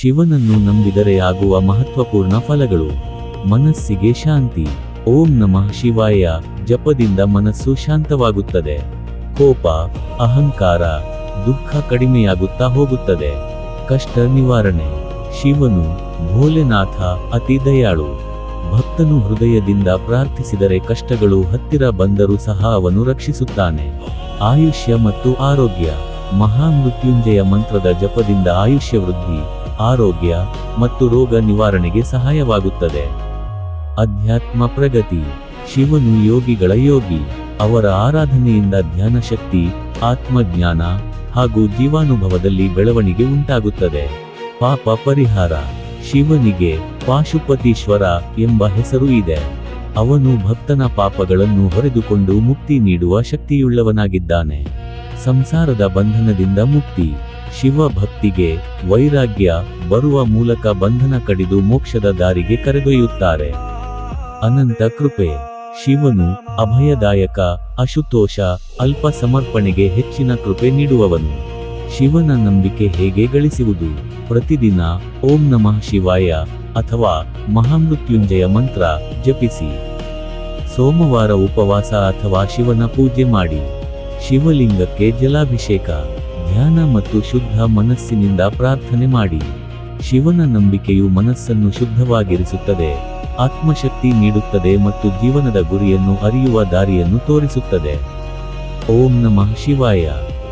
ಶಿವನನ್ನು ನಂಬಿದರೆ ಆಗುವ ಮಹತ್ವಪೂರ್ಣ ಫಲಗಳು. ಮನಸ್ಸಿಗೆ ಶಾಂತಿ. ಓಂ ನಮಃ ಶಿವಾಯ. ಜಪದಿಂದ ಮನಸ್ಸು ಶಾಂತವಾಗುತ್ತದೆ. ಕೋಪ, ಅಹಂಕಾರ, ದುಃಖ ಕಡಿಮೆಯಾಗುತ್ತಾ ಹೋಗುತ್ತದೆ. ಕಷ್ಟ ನಿವಾರಣೆ. ಶಿವನು ಭೋಲೆನಾಥ, ಅತಿ ದಯಾಳು. ಭಕ್ತನು ಹೃದಯದಿಂದ ಪ್ರಾರ್ಥಿಸಿದರೆ ಕಷ್ಟಗಳು ಹತ್ತಿರ ಬಂದರೂ ಸಹ ಅವನು ರಕ್ಷಿಸುತ್ತಾನೆ. ಆಯುಷ್ಯ ಮತ್ತು ಆರೋಗ್ಯ. ಮಹಾಮೃತ್ಯುಂಜಯ ಮಂತ್ರದ ಜಪದಿಂದ ಆಯುಷ್ಯ ವೃದ್ಧಿ. ಆರೋಗ್ಯ ಮತ್ತು ರೋಗ ನಿವಾರಣೆಗೆ ಸಹಾಯವಾಗುತ್ತದೆ. ಅಧ್ಯಾತ್ಮ ಪ್ರಗತಿ. ಶಿವನು ಯೋಗಿಗಳ ಯೋಗಿ. ಅವರ ಆರಾಧನೆಯಿಂದ ಧ್ಯಾನ ಶಕ್ತಿ ಆತ್ಮಜ್ಞಾನ ಹಾಗೂ ಜೀವಾನುಭವದಲ್ಲಿ ಬೆಳವಣಿಗೆ ಉಂಟಾಗುತ್ತದೆ. ಪಾಪ ಪರಿಹಾರ. ಶಿವನಿಗೆ ಪಾಶುಪತೀಶ್ವರ ಎಂಬ ಹೆಸರು ಇದೆ. ಅವನು ಭಕ್ತನ ಪಾಪಗಳನ್ನು ಹೊರೆದುಕೊಂಡು ಮುಕ್ತಿ ನೀಡುವ ಶಕ್ತಿಯುಳ್ಳವನಾಗಿದ್ದಾನೆ. ಸಂಸಾರದ ಬಂಧನದಿಂದ ಮುಕ್ತಿ. ಶಿವ ಭಕ್ತಿಗೆ ವೈರಾಗ್ಯ ಬರುವ ಮೂಲಕ ಬಂಧನ ಕಡಿದು ಮೋಕ್ಷದ ದಾರಿಗೆ ಕರೆದೊಯ್ಯುತ್ತಾರೆ. ಅನಂತ ಕೃಪೆ. ಶಿವನು ಅಭಯದಾಯಕ, ಅಶುತೋಷ ಅಲ್ಪ ಸಮರ್ಪಣೆಗೆ ಹೆಚ್ಚಿನ ಕೃಪೆ ನೀಡುವವನು. ಶಿವನ ನಂಬಿಕೆ ಹೇಗೆ ಗಳಿಸುವುದು? ಪ್ರತಿದಿನ ಓಂ ನಮಃ ಶಿವಾಯ ಅಥವಾ ಮಹಾಮೃತ್ಯುಂಜಯ ಮಂತ್ರ ಜಪಿಸಿ. ಸೋಮವಾರ ಉಪವಾಸ ಅಥವಾ ಶಿವನ ಪೂಜೆ ಮಾಡಿ. ಶಿವಲಿಂಗಕ್ಕೆ ಜಲಾಭಿಷೇಕ. ಧ್ಯಾನ ಮತ್ತು ಶುದ್ಧ ಮನಸ್ಸಿನಿಂದ ಪ್ರಾರ್ಥನೆ ಮಾಡಿ. ಶಿವನ ನಂಬಿಕೆಯು ಮನಸ್ಸನ್ನು ಶುದ್ಧವಾಗಿರಿಸುತ್ತದೆ. ಆತ್ಮಶಕ್ತಿ ನೀಡುತ್ತದೆ ಮತ್ತು ಜೀವನದ ಗುರಿಯನ್ನು ಅರಿಯುವ ದಾರಿಯನ್ನು ತೋರಿಸುತ್ತದೆ. ಓಂ ನಮಃ ಶಿವಾಯ.